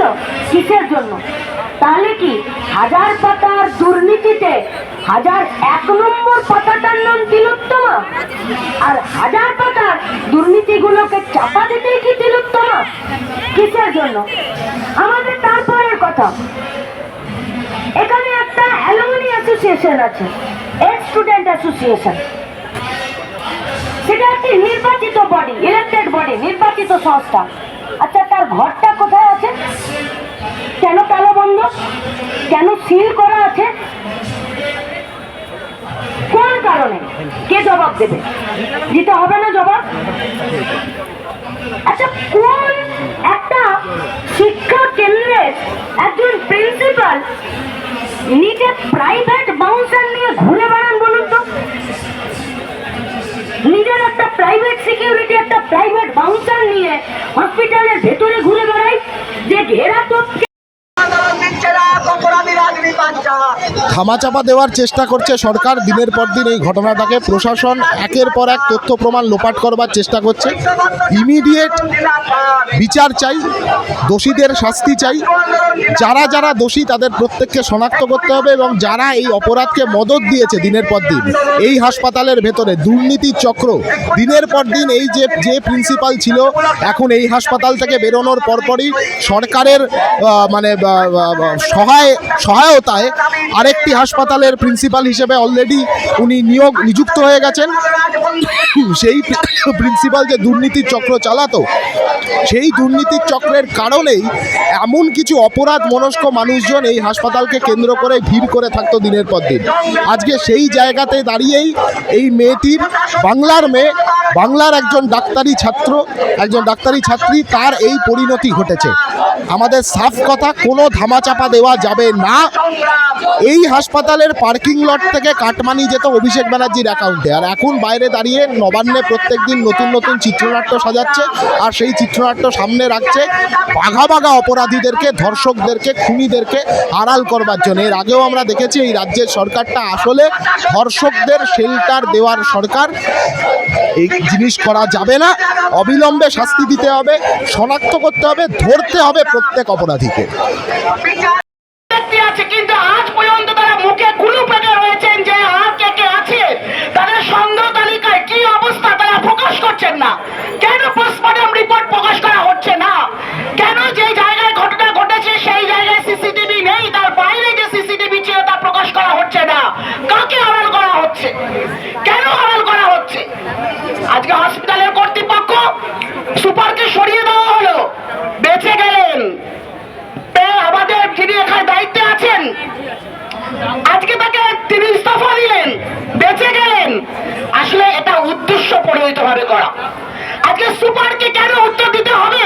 ছিল কিসের জন্য? তাহলে কি হাজার পাতার দুর্নীতিতে হাজার এক নম্বর পাতাটার নাম তিলোত্তমা? আর হাজার পাতার দুর্নীতিগুলোকে চাপা দিতেই কি তিলোত্তমা? কিসের জন্য? আমাদের তারপরের কথা। এখানে একটা অ্যালুমিনি অ্যাসোসিয়েশন আছে, এক্স স্টুডেন্ট অ্যাসোসিয়েশন। সেটা একটি নির্বাচিত বডি ইলেক্টেড বডি নির্বাচিত সংস্থা। আচ্ছা তার ঘরটা কোথায় আছে? কেন তালা বন্ধ? কেন সিল করা আছে? কোন কারণে? কে জবাব দেবে? দিতে হবে না জবাব? আচ্ছা কোন একটা শিক্ষা কেন্দ্রের একজন প্রিন্সিপাল নিজে প্রাইভেট বাউন্সার নিয়ে ঘুরে বেড়ান বলুন তো? নিজের একটা প্রাইভেট সিকিউরিটি একটা প্রাইভেট বাউন্সার নিয়ে হসপিটালের ভেতরে ধামাচাপা দেওয়ার চেষ্টা করছে সরকার। দিনের পর দিন এই ঘটনাটাকে প্রশাসন একের পর এক তথ্য প্রমাণ লোপাট করবার চেষ্টা করছে। ইমিডিয়েট বিচার চাই, দোষীদের শাস্তি চাই। যারা যারা দোষী তাদের প্রত্যেককে শনাক্ত করতে হবে এবং যারা এই অপরাধকে মদত দিয়েছে দিনের পর দিন, এই হাসপাতালের ভেতরে দুর্নীতির চক্র, দিনের পর দিন এই যে যে প্রিন্সিপাল ছিল, এখন এই হাসপাতাল থেকে বেরোনোর পরপরই সরকারের মানে সহায়, সহায়তায় আরেকটি হাসপাতালের প্রিন্সিপাল হিসেবে অলরেডি উনি নিয়োগ নিযুক্ত হয়ে গেছেন। সেই প্রিন্সিপাল যে দুর্নীতির চক্র চালাতো, সেই দুর্নীতির চক্রের কারণেই এমন কিছু অপরাধ মনস্ক মানুষজন এই হাসপাতালকে কেন্দ্র করে ভিড় করে থাকতো দিনের পর দিন। আজকে সেই জায়গাতে দাঁড়িয়েই এই মেয়েটির বাংলার মেয়ে বাংলার একজন ডাক্তারি ছাত্র, একজন ডাক্তারি ছাত্রী, তার এই পরিণতি ঘটেছে। আমাদের সাফ কথা, কোনো ধামাচাপা দেওয়া যাবে না। এই হাসপাতালের পার্কিং লট থেকে কাটমানি যেত অভিষেক ব্যানার্জির অ্যাকাউন্টে আর এখন বাইরে দাঁড়িয়ে নবান্নে প্রত্যেক দিন নতুন নতুন চিত্রনাট্য সাজাচ্ছে আর সেই চিত্রনাট্য সামনে রাখছে বাঘা বাঘা অপরাধীদেরকে, ধর্ষকদেরকে, খুনিদেরকে আড়াল করবার জন্য। এর আগেও আমরা দেখেছি এই রাজ্যের সরকারটা আসলে ধর্ষকদের শেল্টার দেওয়ার সরকার এই জিনিস করা যাবে না। অবিলম্বে শাস্তি দিতে হবে, শনাক্ত করতে হবে, ধরতে হবে প্রত্যেক অপরাধীকে। কিন্তু পরিকল্পিতভাবে করা। আজকে সুপারকে কেন উত্তর দিতে হবে?